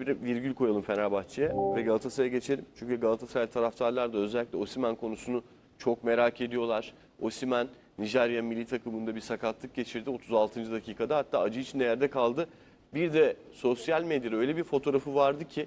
Bir virgül koyalım Fenerbahçe'ye ve Galatasaray'a geçelim. Çünkü Galatasaray taraftarlar da özellikle Osimhen konusunu çok merak ediyorlar. Osimhen Nijerya milli takımında bir sakatlık geçirdi 36. dakikada hatta acı içinde yerde kaldı. Bir de sosyal medyada öyle bir fotoğrafı vardı ki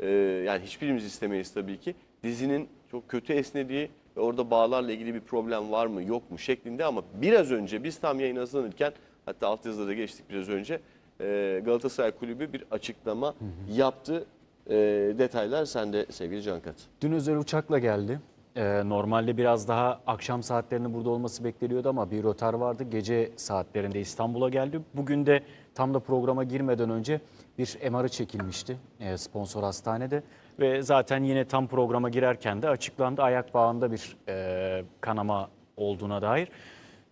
e, yani hiçbirimiz istemeyiz tabii ki. Dizinin çok kötü esnediği ve orada bağlarla ilgili bir problem var mı yok mu şeklinde ama biraz önce biz tam yayın hazırlanırken hatta altyazıda da geçtik biraz önce e, Galatasaray Kulübü bir açıklama yaptı. E, detaylar sende sevgili Cankat. Dün özel uçakla geldi. Ee, normalde biraz daha akşam saatlerinde burada olması bekleniyordu ama bir rötar vardı. Gece saatlerinde İstanbul'a geldi. Bugün de tam da programa girmeden önce bir MR'ı çekilmişti e, sponsor hastanede. Ve zaten yine tam programa girerken de açıklandı ayak bağında bir e, kanama olduğuna dair.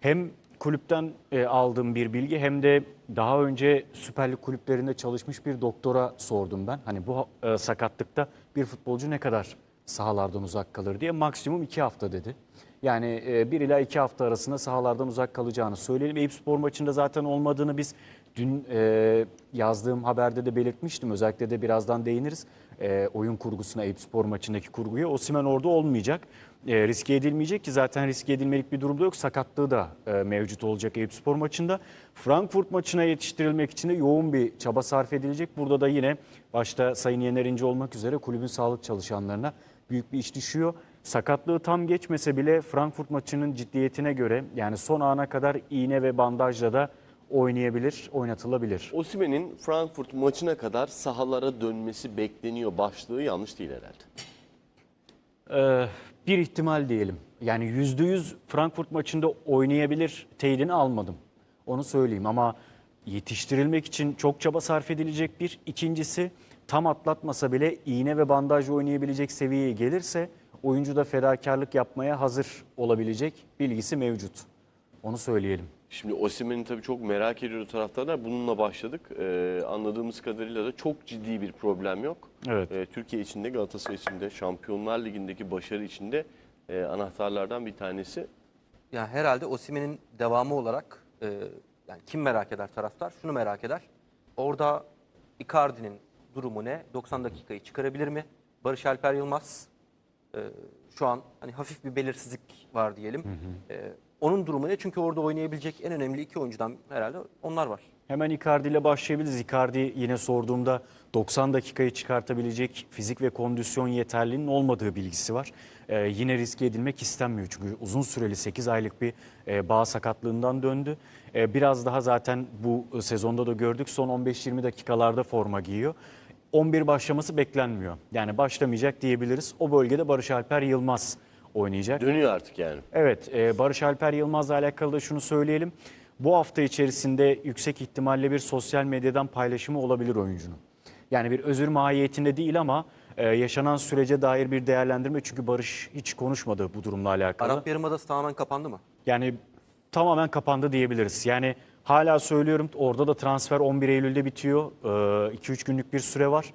Hem kulüpten e, aldığım bir bilgi hem de daha önce Süper Lig kulüplerinde çalışmış bir doktora sordum ben. Hani bu e, sakatlıkta bir futbolcu ne kadar sahalardan uzak kalır diye maksimum iki hafta dedi. Yani e, bir ila iki hafta arasında sahalardan uzak kalacağını söyleyelim. Eyüp Spor maçında zaten olmadığını biz dün e, yazdığım haberde de belirtmiştim. Özellikle de birazdan değiniriz e, oyun kurgusuna Eyüp maçındaki kurguya. Osimhen orada olmayacak. E, riske edilmeyecek ki zaten riske edilmelik bir durumda yok. Sakatlığı da e, mevcut olacak Eyüp maçında. Frankfurt maçına yetiştirilmek için de yoğun bir çaba sarf edilecek. Burada da yine başta Sayın Yener İnce olmak üzere kulübün sağlık çalışanlarına büyük bir iş düşüyor. Sakatlığı tam geçmese bile Frankfurt maçının ciddiyetine göre yani son ana kadar iğne ve bandajla da oynayabilir, oynatılabilir. Osimhen'in Frankfurt maçına kadar sahalara dönmesi bekleniyor başlığı yanlış değil herhalde. Ee, bir ihtimal diyelim. Yani yüzde yüz Frankfurt maçında oynayabilir teyidini almadım. Onu söyleyeyim ama yetiştirilmek için çok çaba sarf edilecek bir. İkincisi tam atlatmasa bile iğne ve bandajla oynayabilecek seviyeye gelirse oyuncu da fedakarlık yapmaya hazır olabilecek bilgisi mevcut. Onu söyleyelim. Şimdi Osimhen'i tabii çok merak ediyor taraftarlar. Bununla başladık. Ee, anladığımız kadarıyla da çok ciddi bir problem yok. Evet. Ee, Türkiye içinde, Galatasaray içinde, Şampiyonlar Ligi'ndeki başarı içinde e, anahtarlardan bir tanesi. Yani herhalde Osimhen'in devamı olarak e, yani kim merak eder taraftar? Şunu merak eder. Orada Icardi'nin durumu ne? 90 dakikayı çıkarabilir mi? Barış Alper Yılmaz e, şu an hani hafif bir belirsizlik var diyelim. E, onun durumu ne? Çünkü orada oynayabilecek en önemli iki oyuncudan herhalde onlar var. Hemen Icardi ile başlayabiliriz. Icardi yine sorduğumda 90 dakikayı çıkartabilecek fizik ve kondisyon yeterliliğinin olmadığı bilgisi var. Ee, yine riske edilmek istenmiyor çünkü uzun süreli 8 aylık bir e, bağ sakatlığından döndü. Ee, biraz daha zaten bu sezonda da gördük son 15-20 dakikalarda forma giyiyor. 11 başlaması beklenmiyor. Yani başlamayacak diyebiliriz. O bölgede Barış Alper Yılmaz oynayacak. Dönüyor artık yani. Evet, e, Barış Alper Yılmaz'la alakalı da şunu söyleyelim. Bu hafta içerisinde yüksek ihtimalle bir sosyal medyadan paylaşımı olabilir oyuncunun. Yani bir özür mahiyetinde değil ama e, yaşanan sürece dair bir değerlendirme. Çünkü Barış hiç konuşmadı bu durumla alakalı. Arap Yarımadası tamamen kapandı mı? Yani tamamen kapandı diyebiliriz. Yani hala söylüyorum orada da transfer 11 Eylül'de bitiyor. 2-3 günlük bir süre var.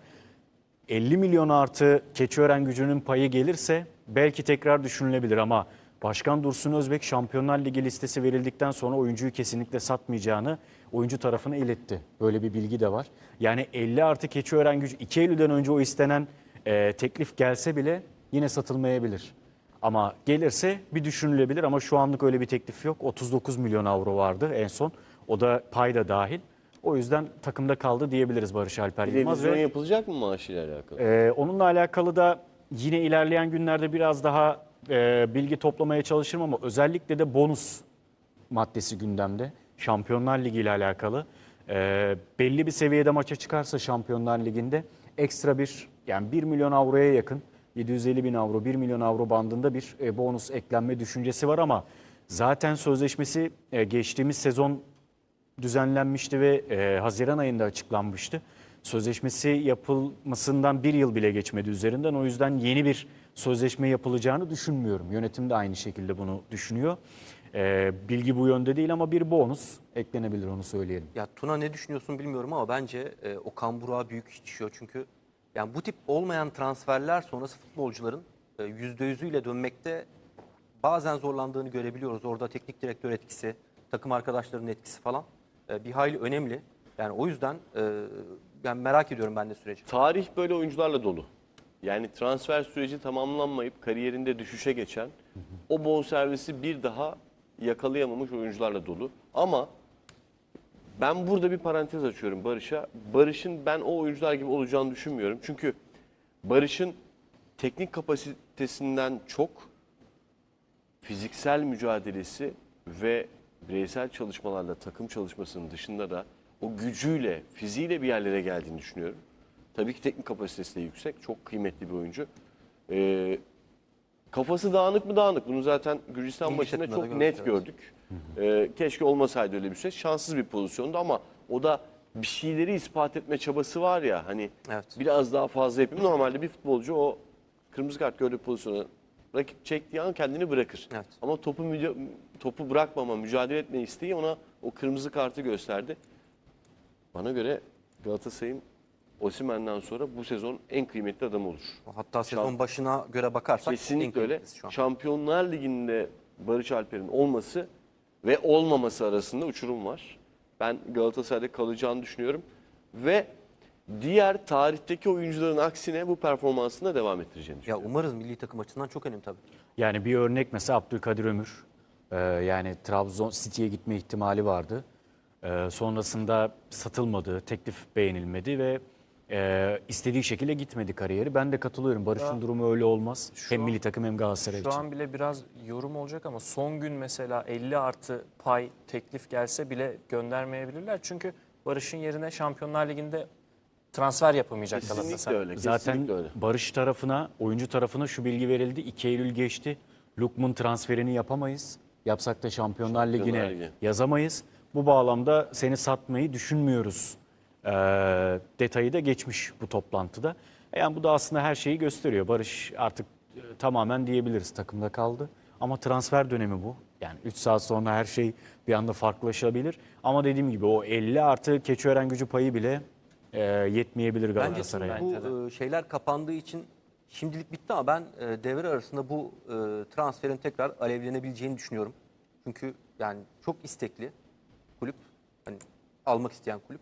50 milyon artı Keçiören gücünün payı gelirse belki tekrar düşünülebilir ama Başkan Dursun Özbek Şampiyonlar Ligi listesi verildikten sonra oyuncuyu kesinlikle satmayacağını oyuncu tarafına iletti. Böyle bir bilgi de var. Yani 50 artı Keçiören gücü 2 Eylül'den önce o istenen e, teklif gelse bile yine satılmayabilir. Ama gelirse bir düşünülebilir ama şu anlık öyle bir teklif yok. 39 milyon avro vardı en son. O da payda dahil. O yüzden takımda kaldı diyebiliriz Barış Alper Yılmaz. Revizyon yapılacak mı maaşıyla alakalı? e, onunla alakalı da yine ilerleyen günlerde biraz daha e, bilgi toplamaya çalışırım ama özellikle de bonus maddesi gündemde. Şampiyonlar Ligi ile alakalı. E, belli bir seviyede maça çıkarsa Şampiyonlar Ligi'nde ekstra bir yani 1 milyon avroya yakın 750 bin avro 1 milyon avro bandında bir e, bonus eklenme düşüncesi var ama zaten sözleşmesi e, geçtiğimiz sezon düzenlenmişti ve e, Haziran ayında açıklanmıştı. Sözleşmesi yapılmasından bir yıl bile geçmedi üzerinden. O yüzden yeni bir sözleşme yapılacağını düşünmüyorum. Yönetim de aynı şekilde bunu düşünüyor. E, bilgi bu yönde değil ama bir bonus eklenebilir onu söyleyelim. Ya Tuna ne düşünüyorsun bilmiyorum ama bence e, o kamburuğa büyük iş düşüyor. Çünkü yani bu tip olmayan transferler sonrası futbolcuların e, yüzde yüzüyle dönmekte bazen zorlandığını görebiliyoruz. Orada teknik direktör etkisi, takım arkadaşlarının etkisi falan e, bir hayli önemli. Yani o yüzden e, ben merak ediyorum ben de süreci. Tarih böyle oyuncularla dolu. Yani transfer süreci tamamlanmayıp kariyerinde düşüşe geçen, o bonservisi bir daha yakalayamamış oyuncularla dolu. Ama ben burada bir parantez açıyorum Barış'a. Barış'ın ben o oyuncular gibi olacağını düşünmüyorum. Çünkü Barış'ın teknik kapasitesinden çok fiziksel mücadelesi ve bireysel çalışmalarla takım çalışmasının dışında da o gücüyle, fiziğiyle bir yerlere geldiğini düşünüyorum. Tabii ki teknik kapasitesi de yüksek. Çok kıymetli bir oyuncu. Ee, kafası dağınık mı dağınık? Bunu zaten Gürcistan Milli maçında çok gördük, net evet. gördük. Ee, keşke olmasaydı öyle bir şey. Şanssız bir pozisyondu ama o da bir şeyleri ispat etme çabası var ya hani Evet. biraz daha fazla yapayım. Normalde bir futbolcu o kırmızı kart gördüğü pozisyona rakip çektiği an kendini bırakır. Evet. Ama topu topu bırakmama, mücadele etme isteği ona o kırmızı kartı gösterdi. Bana göre Galatasaray'ın Osimhen'den sonra bu sezon en kıymetli adamı olur. Hatta sezon Şamp- başına göre bakarsak Kesinlikle öyle. kıymetlisi şu an. Şampiyonlar Ligi'nde Barış Alper'in olması ve olmaması arasında uçurum var. Ben Galatasaray'da kalacağını düşünüyorum. Ve diğer tarihteki oyuncuların aksine bu performansını da devam ettireceğini Ya düşünüyorum. umarız milli takım açısından çok önemli tabii. Yani bir örnek mesela Abdülkadir Ömür. Ee, yani Trabzon City'ye gitme ihtimali vardı. Ee, sonrasında satılmadı, teklif beğenilmedi ve e, istediği şekilde gitmedi kariyeri. Ben de katılıyorum. Barış'ın durumu öyle olmaz. Şu hem an- milli takım hem Galatasaray Şu için. an bile biraz yorum olacak ama son gün mesela 50 artı pay teklif gelse bile göndermeyebilirler. Çünkü Barış'ın yerine Şampiyonlar Ligi'nde transfer yapamayacak Kesinlikle Galatasaray. öyle. Zaten öyle. Barış tarafına, oyuncu tarafına şu bilgi verildi. 2 Eylül geçti. Lukman transferini yapamayız. Yapsak da Şampiyonlar Şampiyonlar Ligi'ne Ligi. yazamayız. Bu bağlamda seni satmayı düşünmüyoruz. Ee, detayı da geçmiş bu toplantıda. Yani bu da aslında her şeyi gösteriyor. Barış artık e, tamamen diyebiliriz takımda kaldı. Ama transfer dönemi bu. Yani 3 saat sonra her şey bir anda farklılaşabilir. Ama dediğim gibi o 50 artı Keçiören gücü payı bile e, yetmeyebilir Bence Galatasaray'a. bu e, şeyler kapandığı için şimdilik bitti ama ben e, devre arasında bu e, transferin tekrar alevlenebileceğini düşünüyorum. Çünkü yani çok istekli kulüp, hani almak isteyen kulüp.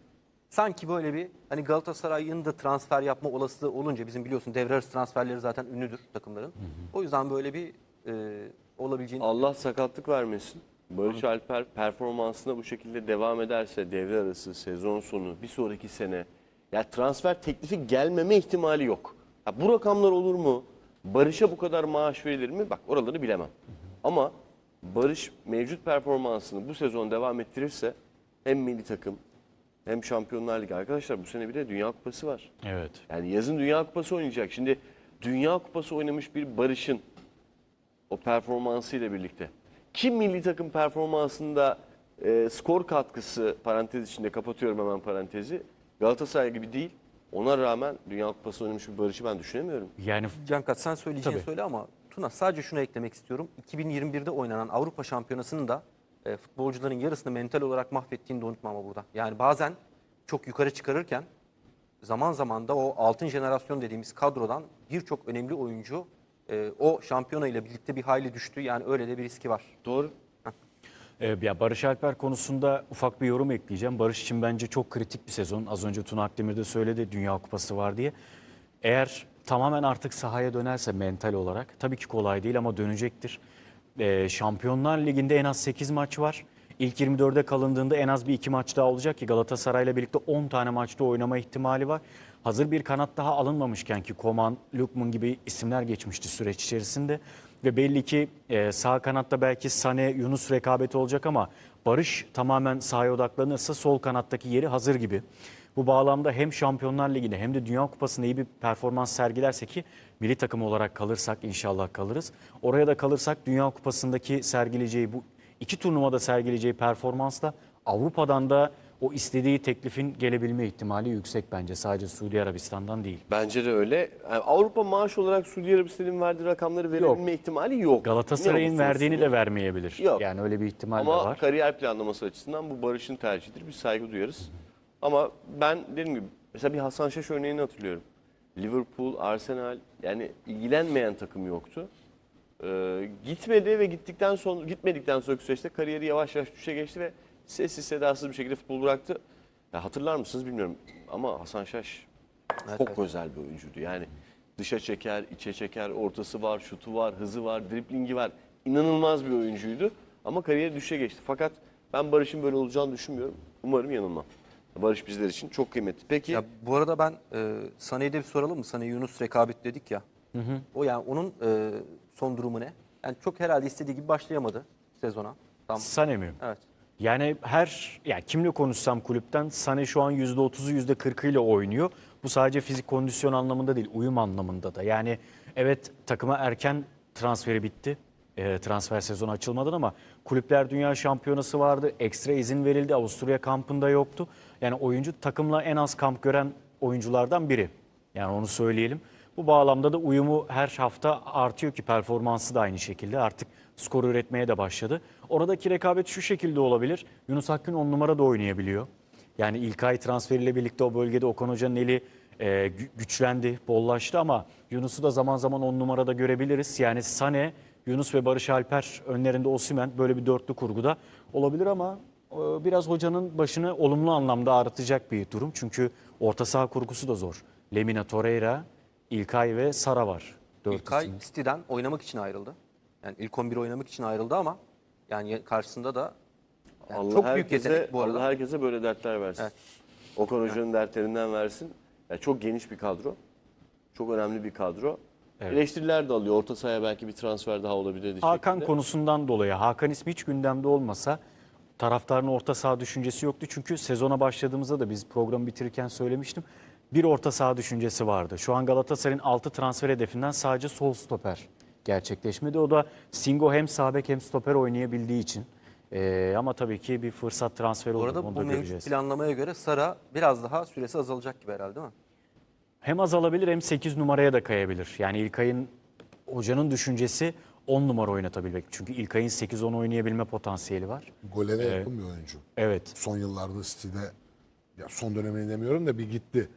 Sanki böyle bir hani Galatasaray'ın da transfer yapma olasılığı olunca bizim biliyorsun devre arası transferleri zaten ünlüdür takımların. O yüzden böyle bir e, olabileceğini Allah sakatlık vermesin. Barış Alper performansına bu şekilde devam ederse devre arası, sezon sonu, bir sonraki sene ya transfer teklifi gelmeme ihtimali yok. Ha, bu rakamlar olur mu? Barış'a bu kadar maaş verilir mi? Bak oraları bilemem. Ama Barış mevcut performansını bu sezon devam ettirirse hem milli takım hem Şampiyonlar Ligi. Arkadaşlar bu sene bir de Dünya Kupası var. Evet. Yani yazın Dünya Kupası oynayacak. Şimdi Dünya Kupası oynamış bir Barış'ın o performansıyla birlikte kim milli takım performansında e, skor katkısı parantez içinde kapatıyorum hemen parantezi Galatasaray gibi değil. Ona rağmen Dünya Kupası oynamış bir Barış'ı ben düşünemiyorum. Yani Cankat sen söyleyeceğini Tabii. söyle ama Tuna sadece şunu eklemek istiyorum. 2021'de oynanan Avrupa Şampiyonası'nın da e, futbolcuların yarısını mental olarak mahvettiğini de unutma ama burada. Yani bazen çok yukarı çıkarırken zaman zaman da o altın jenerasyon dediğimiz kadrodan birçok önemli oyuncu e, o şampiyona ile birlikte bir hayli düştü. Yani öyle de bir riski var. Doğru. Ee, ya Barış Alper konusunda ufak bir yorum ekleyeceğim. Barış için bence çok kritik bir sezon. Az önce Tuna Akdemir de söyledi Dünya Kupası var diye. Eğer tamamen artık sahaya dönerse mental olarak tabii ki kolay değil ama dönecektir. Ee, Şampiyonlar Ligi'nde en az 8 maç var. İlk 24'e kalındığında en az bir iki maç daha olacak ki Galatasaray'la birlikte 10 tane maçta oynama ihtimali var. Hazır bir kanat daha alınmamışken ki Koman, Lukman gibi isimler geçmişti süreç içerisinde. Ve belli ki e, sağ kanatta belki Sane, Yunus rekabeti olacak ama Barış tamamen sahaya odaklanırsa sol kanattaki yeri hazır gibi. Bu bağlamda hem Şampiyonlar Ligi'nde hem de Dünya Kupası'nda iyi bir performans sergilerse ki milli takım olarak kalırsak inşallah kalırız. Oraya da kalırsak Dünya Kupası'ndaki sergileyeceği bu iki turnuvada sergileyeceği performansla Avrupa'dan da o istediği teklifin gelebilme ihtimali yüksek bence. Sadece Suudi Arabistan'dan değil. Bence de öyle. Yani Avrupa maaş olarak Suudi Arabistan'ın verdiği rakamları verebilme ihtimali yok. Galatasaray'ın verdiğini de vermeyebilir. Yok. Yani öyle bir ihtimal Ama de var. kariyer planlaması açısından bu Barış'ın tercihidir. Biz saygı duyarız. Ama ben dediğim gibi mesela bir Hasan Şaş örneğini hatırlıyorum. Liverpool, Arsenal yani ilgilenmeyen takım yoktu. Ee, gitmedi ve gittikten sonra gitmedikten sonraki süreçte kariyeri yavaş yavaş düşe geçti ve sessiz sedasız bir şekilde futbol bıraktı. Ya hatırlar mısınız bilmiyorum ama Hasan Şaş Evet, çok evet. özel bir oyuncuydu. Yani dışa çeker, içe çeker, ortası var, şutu var, hızı var, driblingi var. İnanılmaz bir oyuncuydu ama kariyeri düşe geçti. Fakat ben Barış'ın böyle olacağını düşünmüyorum. Umarım yanılmam. Barış bizler için çok kıymetli. Peki Ya bu arada ben e, Sané'ye de bir soralım mı? Sané Yunus rekabet dedik ya. O yani onun e, son durumu ne? Yani çok herhalde istediği gibi başlayamadı sezona. Tam Sané mi? evet. Yani her ya kimle konuşsam kulüpten Sané şu an %30'u %40'ı ile oynuyor. Bu sadece fizik kondisyon anlamında değil, uyum anlamında da. Yani evet takıma erken transferi bitti. e, transfer sezonu açılmadan ama kulüpler dünya şampiyonası vardı. Ekstra izin verildi. Avusturya kampında yoktu. Yani oyuncu takımla en az kamp gören oyunculardan biri. Yani onu söyleyelim. Bu bağlamda da uyumu her hafta artıyor ki performansı da aynı şekilde. Artık skor üretmeye de başladı. Oradaki rekabet şu şekilde olabilir. Yunus Akgün 10 numara da oynayabiliyor. Yani İlkay transferiyle birlikte o bölgede Okan Hoca'nın eli e, gü- güçlendi, bollaştı ama Yunus'u da zaman zaman 10 numarada görebiliriz. Yani Sane, Yunus ve Barış Alper önlerinde Osimhen böyle bir dörtlü kurguda olabilir ama e, biraz hocanın başını olumlu anlamda ağrıtacak bir durum. Çünkü orta saha kurgusu da zor. Lemina Torreira, İlkay ve Sara var. Dört İlkay isim. City'den oynamak için ayrıldı. Yani ilk 11 oynamak için ayrıldı ama yani karşısında da yani Allah çok büyük herkese, yetenek bu arada. Allah herkese böyle dertler versin. Evet. Okan Hoca'nın dertlerinden versin. Yani çok geniş bir kadro. Çok önemli bir kadro. Evet. Eleştiriler de alıyor. Orta sahaya belki bir transfer daha olabilir. Hakan şeklinde. konusundan dolayı Hakan ismi hiç gündemde olmasa taraftarın orta saha düşüncesi yoktu. Çünkü sezona başladığımızda da biz programı bitirirken söylemiştim. Bir orta saha düşüncesi vardı. Şu an Galatasaray'ın 6 transfer hedefinden sadece sol stoper gerçekleşmedi. O da Singo hem sağ bek hem stoper oynayabildiği için. Ee, ama tabii ki bir fırsat transferi Bu olur. arada Onu bu da mevcut göreceğiz. planlamaya göre Sara biraz daha süresi azalacak gibi herhalde değil mi? Hem azalabilir hem 8 numaraya da kayabilir. Yani İlkay'ın hocanın düşüncesi 10 numara oynatabilmek. Çünkü İlkay'ın 8-10 oynayabilme potansiyeli var. Gole de yakın bir oyuncu. Evet. Son yıllarda City'de ya son dönemini demiyorum da bir gitti.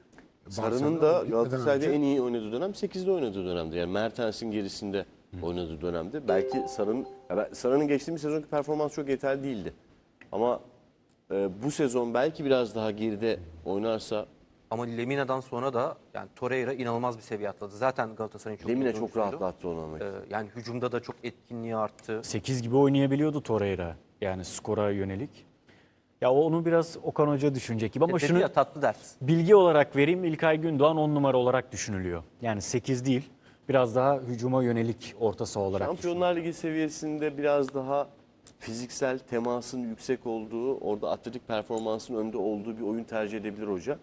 Sarı'nın da Galatasaray'da önce- en iyi oynadığı dönem 8'de oynadığı dönemdi. Yani Mertens'in gerisinde oynadığı dönemdi. Belki ben- Sarı'nın geçtiğimiz sezonki performans çok yeterli değildi. Ama e, bu sezon belki biraz daha geride oynarsa Ama Lemina'dan sonra da yani Torreira inanılmaz bir seviye atladı. Zaten Galatasaray'ın çok Lemine iyi çok oyuncusuydu. rahatlattı onu. Ee, yani hücumda da çok etkinliği arttı. 8 gibi oynayabiliyordu Torreira. Yani skora yönelik. Ya o onu biraz Okan Hoca düşünecek gibi ama Dedi şunu ya tatlı ders. bilgi olarak vereyim İlkay Gündoğan 10 numara olarak düşünülüyor. Yani 8 değil. Biraz daha hücuma yönelik orta saha olarak. Şampiyonlar Ligi seviyesinde biraz daha fiziksel temasın yüksek olduğu, orada atletik performansın önde olduğu bir oyun tercih edebilir hoca,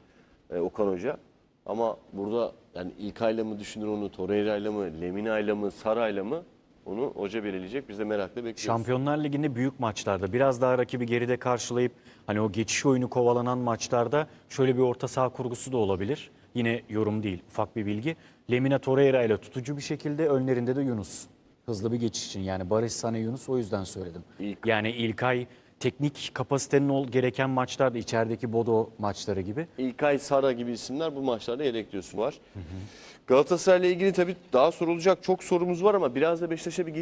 e, Okan Hoca. Ama burada yani İlkay'la mı düşünür onu, Torreira'yla mı, Lemina'yla mı, Sara'yla mı onu hoca belirleyecek. Biz de merakla bekliyoruz. Şampiyonlar Ligi'nde büyük maçlarda biraz daha rakibi geride karşılayıp hani o geçiş oyunu kovalanan maçlarda şöyle bir orta saha kurgusu da olabilir. Yine yorum değil, ufak bir bilgi. Lemina Torreira ile tutucu bir şekilde önlerinde de Yunus. Hızlı bir geçiş için yani Barış Sane Yunus o yüzden söyledim. İlk- Yani İlkay teknik kapasitenin ol, gereken maçlarda içerideki Bodo maçları gibi. İlkay, Sara gibi isimler bu maçlarda yedek diyorsun var. Galatasaray'la ilgili tabii daha sorulacak çok sorumuz var ama biraz da Beşiktaş'a bir geçiş